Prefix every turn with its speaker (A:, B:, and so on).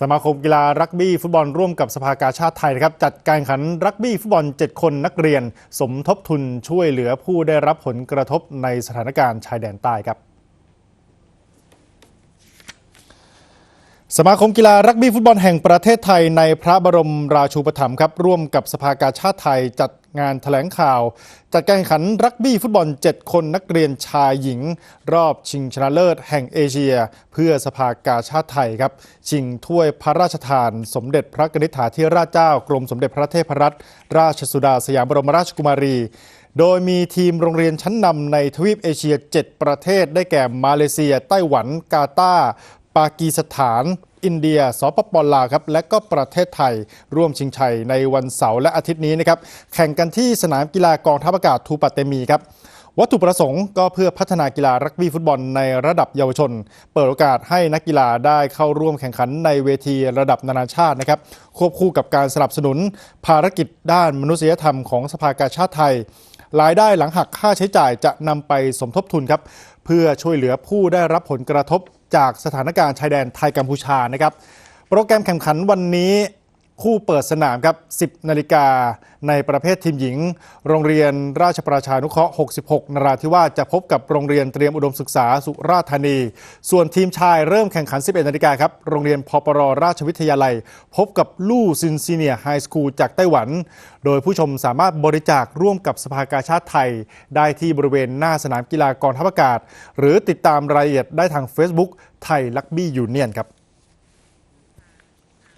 A: สมาคมกีฬารักบี้ฟุตบอลร่วมกับสภากาชาติไทยนะครับจัดการแข่งขันรักบี้ฟุตบอล 7 คนนักเรียน สมทบทุนช่วยเหลือผู้ได้รับผลกระทบในสถานการณ์ชายแดนใต้ครับ สมาคมกีฬารักบี้ฟุตบอลแห่งประเทศไทยในพระบรมราชูปถัมภ์ครับ ร่วมกับสภากาชาติไทยจัดงานแถลงข่าว จัดการแข่งขันรักบี้ฟุตบอล 7 คนนักเรียนชายหญิง รอบชิงชนะเลิศแห่งเอเชีย เพื่อสภากาชาติไทยครับ ชิงถ้วยพระราชทาน สมเด็จพระกนิษฐาธิราชเจ้ากรมสมเด็จพระเทพรัตนราชสุดาสยามบรมราชกุมารีโดยมีทีมโรงเรียนชั้นนำในทวีปเอเชีย 7 ประเทศได้แก่มาเลเซีย ไต้หวัน กาตาร์ ปากีสถาน อินเดีย สปปลาวครับ และก็ประเทศไทยร่วมชิงชัยในวันเสาร์และอาทิตย์นี้นะครับ แข่งกันที่สนามกีฬากองทัพอากาศทูปะเตมีครับวัตถุประสงค์ก็เพื่อพัฒนากีฬารักบี้ฟุตบอลในระดับเยาวชน เปิดโอกาสให้นักกีฬาได้เข้าร่วมแข่งขันในเวทีระดับนานาชาตินะครับ ควบคู่กับการสนับสนุน ภารกิจด้านมนุษยธรรมของสภากาชาติไทย รายได้หลังหักค่าใช้จ่ายจะนำไปสมทบทุนครับ เพื่อช่วยเหลือผู้ได้รับผลกระทบ จากสถานการณ์ชายแดนไทยกัมพูชานะครับ โปรแกรมแข่งขันวันนี้ คู่เปิดสนามครับ 10 นาฬิกา ในประเภททีมหญิง โรงเรียนราชประชานุเคราะห์ 66 นราธิวาสจะพบกับโรงเรียนเตรียมอุดมศึกษาสุราษฎร์ธานี ส่วนทีมชายเริ่มแข่งขัน 11 นาฬิกาครับ โรงเรียนพปรราชวิทยาลัย พบกับลู่ซินซีเนียไฮสคูลจากไต้หวัน โดยผู้ชมสามารถบริจาคร่วมกับสภากาชาติไทย ได้ที่บริเวณหน้าสนามกีฬากองทัพอากาศ หรือติดตามรายละเอียดได้ทาง Facebook ไทยลักบี้ยูเนียนครับ